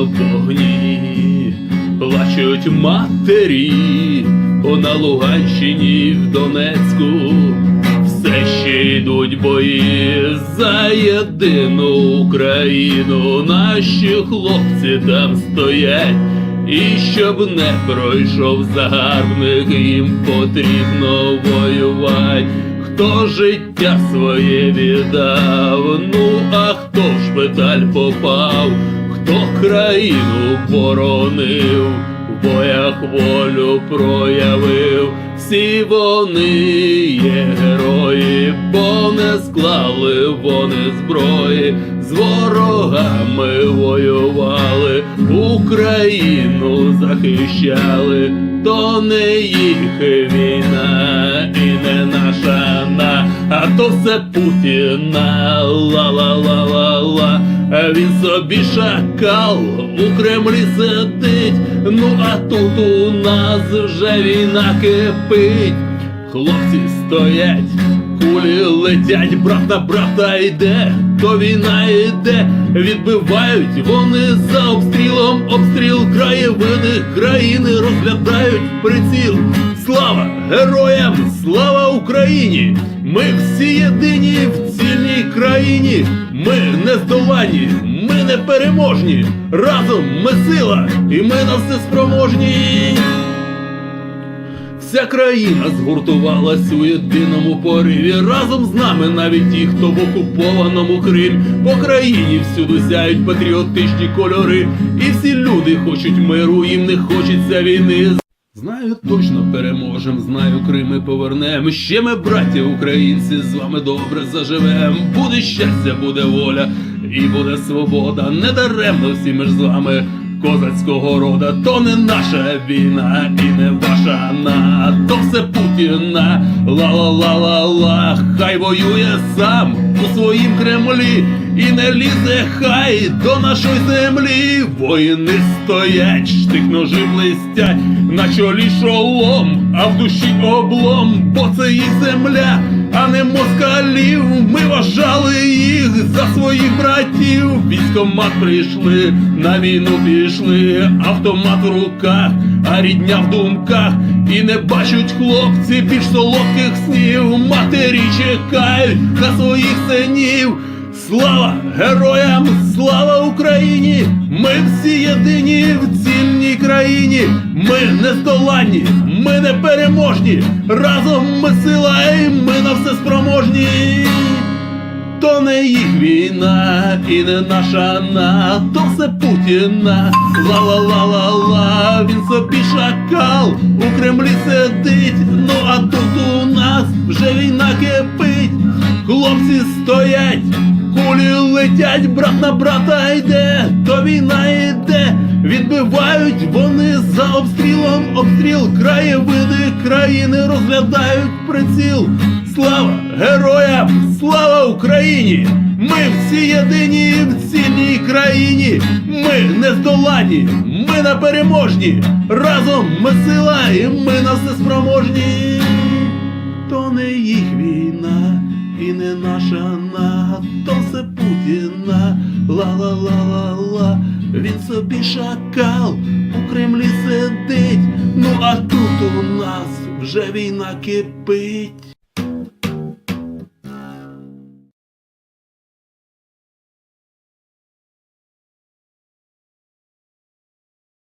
Вогні, плачуть матері, О, на Луганщині, в Донецьку, все ще йдуть бої за єдину Україну. Наші хлопці там стоять, і щоб не пройшов загарбник, їм потрібно воювати. Хто життя своє віддав, ну а хто в шпиталь попав, хто країну боронив, в боях волю проявив, всі вони є герої, бо не склали вони зброї, з ворогами воювали, Україну захищали, то не їх війна і не наша на, а то все Путіна, ла-ла-ла-ла-ла. А Він собі шакал у Кремлі сидить. Ну а тут у нас вже війна кипить. Хлопці стоять, кулі летять, брат на брата йде, то війна йде, відбивають вони за обстрілом, обстріл краєвиди країни розглядають приціл. Слава героям, слава Україні! Ми всі єдині в цільній країні. Ми не здолані, ми не переможні. Разом ми сила, і ми на все спроможні. Вся країна згуртувалась у єдиному пориві. Разом з нами навіть ті, хто в окупованому Кримі. По країні всюди сяють патріотичні кольори. І всі люди хочуть миру, їм не хочеться війни. Знаю, точно переможем, знаю, Крим ми повернем. Ще ми, браття українці, з вами добре заживем. Буде щастя, буде воля і буде свобода. Не даремно всі ми ж з вами козацького рода. То не наша війна і не ваша на то все Путіна. Ла-ла-ла-ла-ла, хай воює сам у своїм Кремлі. І не лізе хай до нашої землі. Воїни стоять, штик ножи блистять, на чолі шолом, а в душі облом, бо це їх земля, а не москалів. Ми вважали їх за своїх братів. Військомат прийшли, на війну пішли, автомат в руках, а рідня в думках. І не бачать хлопці більш солодких снів. Матері чекають на своїх синів. Слава героям, слава Україні! Ми всі єдині в цільній країні. Ми не здоланні, ми не переможні. Разом ми сила, і ми на все спроможні. То не їх війна і не наша на, то все Путіна. Ла-ла-ла-ла-ла, він собі шакал у Кремлі сидить. Ну а тут у нас вже війна кипить. Хлопці стоять, кулі летять, брат на брата йде, то війна йде, відбивають вони за обстрілом, обстріл, краєвиди країни розглядають приціл. Слава героям, слава Україні! Ми всі єдині в цілій країні. Ми не здолані, ми не переможні. Разом ми сила, і ми на все спроможні. То не їх війна і не наша на, то все Путіна. Ла-ла-ла-ла-ла, він собі шакал у Кремлі сидить. Ну а тут у нас вже війна кипить.